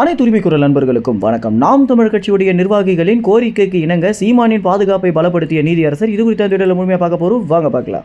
அனைத்து உரிமை குரல் நண்பர்களுக்கும் வணக்கம். நாம் தமிழ் கட்சியுடைய நிர்வாகிகளின் கோரிக்கைக்கு இணங்க சீமானின் பாதுகாப்பை பலப்படுத்திய நீதியரசர் இது குறித்த முழுமையாக பார்க்க போறோம். வாங்க பார்க்கலாம்.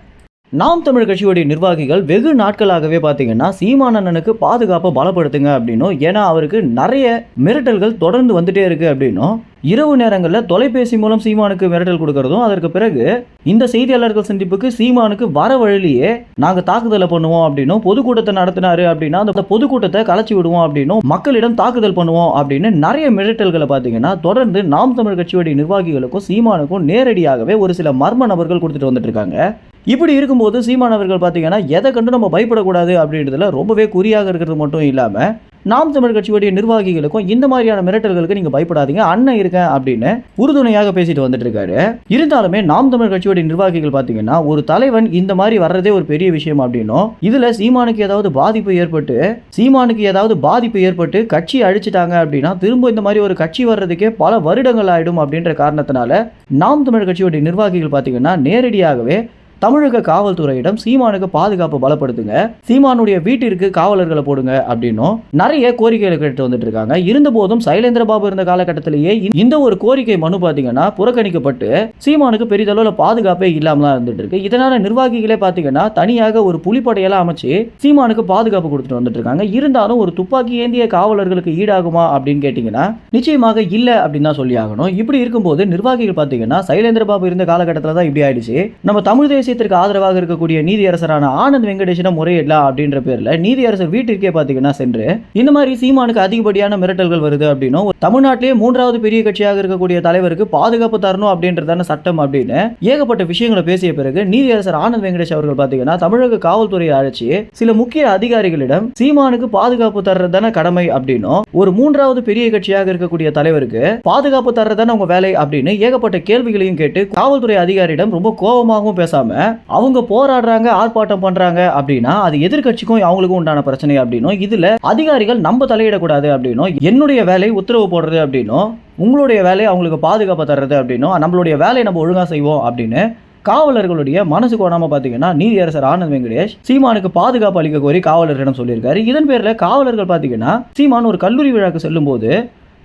நாம் தமிழ் கட்சியுடைய நிர்வாகிகள் வெகு நாட்களாகவே பார்த்தீங்கன்னா சீமானண்ணனுக்கு பாதுகாப்பை பலப்படுத்துங்க அப்படின்னும் ஏன்னா அவருக்கு நிறைய மிரட்டல்கள் தொடர்ந்து வந்துட்டே இருக்குது அப்படின்னும் இரவு நேரங்களில் தொலைபேசி மூலம் சீமானுக்கு மிரட்டல் கொடுக்கறதும் அதற்கு பிறகு இந்த செய்தியாளர்கள் சந்திப்புக்கு சீமானுக்கு வர வழியிலேயே நாங்கள் தாக்குதலை பண்ணுவோம் அப்படின்னும் பொதுக்கூட்டத்தை நடத்தினாரு அப்படின்னா அந்த பொதுக்கூட்டத்தை கலைச்சி விடுவோம் அப்படின்னும் மக்களிடம் தாக்குதல் பண்ணுவோம் அப்படின்னு நிறைய மிரட்டல்களை பார்த்தீங்கன்னா தொடர்ந்து நாம் தமிழ் கட்சியுடைய நிர்வாகிகளுக்கும் சீமானுக்கும் நேரடியாகவே ஒரு சில மர்ம நபர்கள் கொடுத்துட்டு வந்துட்டு இருக்காங்க. இப்படி இருக்கும்போது சீமானவர்கள் பார்த்தீங்கன்னா எதை கண்டு நம்ம பயப்படக்கூடாது அப்படின்றதுல ரொம்பவே குறியாக இருக்கிறது மட்டும் இல்லாமல் நாம் தமிழ் கட்சியுடைய நிர்வாகிகளுக்கும் இந்த மாதிரியான மிரட்டல்களுக்கு நீங்க பயப்படாதீங்க அண்ணன் இருக்கேன் அப்படின்னு உறுதுணையாக பேசிட்டு வந்துட்டு இருக்காரு. இருந்தாலுமே நாம் தமிழ் கட்சியுடைய நிர்வாகிகள் பாத்தீங்கன்னா ஒரு தலைவன் இந்த மாதிரி வர்றதே ஒரு பெரிய விஷயம் அப்படின்னும் இதுல சீமானுக்கு ஏதாவது பாதிப்பு ஏற்பட்டு சீமானுக்கு ஏதாவது பாதிப்பு ஏற்பட்டு கட்சி அழிச்சிட்டாங்க அப்படின்னா திரும்ப இந்த மாதிரி ஒரு கட்சி வர்றதுக்கே பல வருடங்கள் ஆயிடும் அப்படின்ற காரணத்தினால நாம் தமிழ் கட்சியுடைய நிர்வாகிகள் பாத்தீங்கன்னா நேரடியாகவே தமிழக காவல்துறையிடம் சீமானுக்கு பாதுகாப்பு பலப்படுத்துங்க. சீமானுடைய வீட்டிற்கு காவலர்களை போடுங்க அப்படின்னும் நிறைய கோரிக்கைகளை கேட்டு வந்துட்டு இருக்காங்க. இருந்த போதும் சைலேந்திர பாபு இருந்த காலகட்டத்திலேயே இந்த- ஒரு கோரிக்கை மனு பார்த்தீங்கன்னா புறக்கணிக்கப்பட்டு சீமானுக்கு பெரிதளவில் பாதுகாப்பே இல்லாம தான் இருந்துட்டு இருக்கு. இதனால நிர்வாகிகளே பார்த்தீங்கன்னா தனியாக ஒரு புலிப்படையெல்லாம் அமைச்சு சீமானுக்கு பாதுகாப்பு கொடுத்துட்டு வந்துட்டு இருக்காங்க. இருந்தாலும் ஒரு துப்பாக்கி ஏந்திய காவலர்களுக்கு ஈடாகுமா அப்படின்னு கேட்டிங்கன்னா நிச்சயமாக இல்லை அப்படின்னு தான் சொல்லி ஆகணும். இப்படி இருக்கும்போது நிர்வாகிகள் பார்த்தீங்கன்னா சைலேந்திர பாபு இருந்த காலகட்டத்தில் தான் இப்படி ஆயிடுச்சு. நம்ம தமிழ் தேசிய தேசியத்திற்கு ஆதரவாக இருக்கக்கூடிய நீதியரசரான ஆனந்த் வெங்கடேஷனை முறையிடலாம் அப்படின்ற பேர்ல நீதியரசர் வீட்டிற்கே பார்த்தீங்கன்னா சென்று இந்த மாதிரி சீமானுக்கு அதிகப்படியான மிரட்டல்கள் வருது அப்படின்னும் தமிழ்நாட்டிலேயே மூன்றாவது பெரிய கட்சியாக இருக்கக்கூடிய தலைவருக்கு பாதுகாப்பு தரணும் அப்படின்றதான சட்டம் அப்படின்னு ஏகப்பட்ட விஷயங்களை பேசிய பிறகு நீதியரசர் ஆனந்த் வெங்கடேஷ் அவர்கள் பார்த்தீங்கன்னா தமிழக காவல்துறையை அழைச்சி சில முக்கிய அதிகாரிகளிடம் சீமானுக்கு பாதுகாப்பு தர்றதான கடமை அப்படின்னும் ஒரு மூன்றாவது பெரிய கட்சியாக இருக்கக்கூடிய தலைவருக்கு பாதுகாப்பு தர்றதான உங்க வேலை அப்படின்னு ஏகப்பட்ட கேள்விகளையும் கேட்டு காவல்துறை அதிகாரியிடம் ரொம்ப கோபமாகவும் பேசாம அவங்க போராடுறாங்க ஆர்ப்பாட்டம் பண்றாங்க அப்படின்னா அது எதிர்க்கட்சிக்கும் அவங்களுக்கும் உண்டான பிரச்சனை அப்படின்னும் இதுல அதிகாரிகள் நம்ம தலையிடக்கூடாது அப்படின்னும் என்னுடைய வேலை உத்தரவு போடுறது அப்படின்னும் உங்களுடைய வேலையை அவங்களுக்கு பாதுகாப்பு தர்றது அப்படின்னும் நம்மளுடைய வேலையை நம்ம ஒழுங்கா செய்வோம் அப்படின்னு காவலர்களுடைய மனசு கோணாம பார்த்தீங்கன்னா நீதியரசர் ஆனந்த் வெங்கடேஷ் சீமானுக்கு பாதுகாப்பு அளிக்க கோரி காவலர்களிடம் சொல்லியிருக்காரு. இதன் பேரில் காவலர்கள் பார்த்தீங்கன்னா சீமான் ஒரு கல்லூரி விழாக்கு செல்லும்போது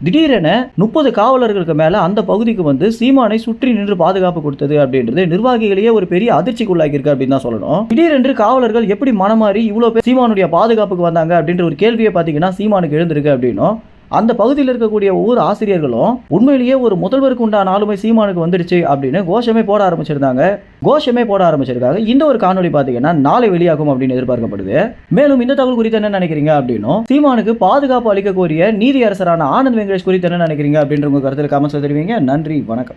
திடீரென முப்பது காவலர்களுக்கு மேல அந்த பகுதிக்கு வந்து சீமானை சுற்றி நின்று பாதுகாப்பு கொடுத்தது அப்படின்றது நிர்வாகிகளையே ஒரு பெரிய அதிர்ச்சிக்குள்ளாகியிருக்கு அப்படின்னு தான் சொல்லணும். திடீரென்று காவலர்கள் எப்படி மனமாறி இவ்வளோ பேர் சீமானுடைய பாதுகாப்புக்கு வந்தாங்க அப்படின்ற ஒரு கேள்வியை பார்த்தீங்கன்னா சீமானுக்கு எழுந்திருக்கு அப்படின்னும். அந்த பகுதியில் இருக்கக்கூடிய ஒவ்வொரு ஆசிரியர்களும் உண்மையிலேயே ஒரு முதல்வருக்கு உண்டான ஆளுமை சீமானுக்கு வந்துடுச்சு அப்படின்னு கோஷமே போட ஆரம்பிச்சிருந்தாங்க. கோஷமே போட ஆரம்பிச்சிருக்காங்க. இந்த ஒரு காணொளி பார்த்தீங்கன்னா நாளை வெளியாகும் அப்படின்னு எதிர்பார்க்கப்படுது. மேலும் இந்த தகவல் குறித்து என்ன நினைக்கிறீங்க அப்படின்னும் சீமானுக்கு பாதுகாப்பு அளிக்கக்கூடிய நீதி அரசரான ஆனந்த் வெங்கடேஷ் குறித்து என்ன நினைக்கிறீங்க அப்படின்ற உங்க கருத்தில் கமெண்ட்ஸ் தெரிவிங்க. நன்றி. வணக்கம்.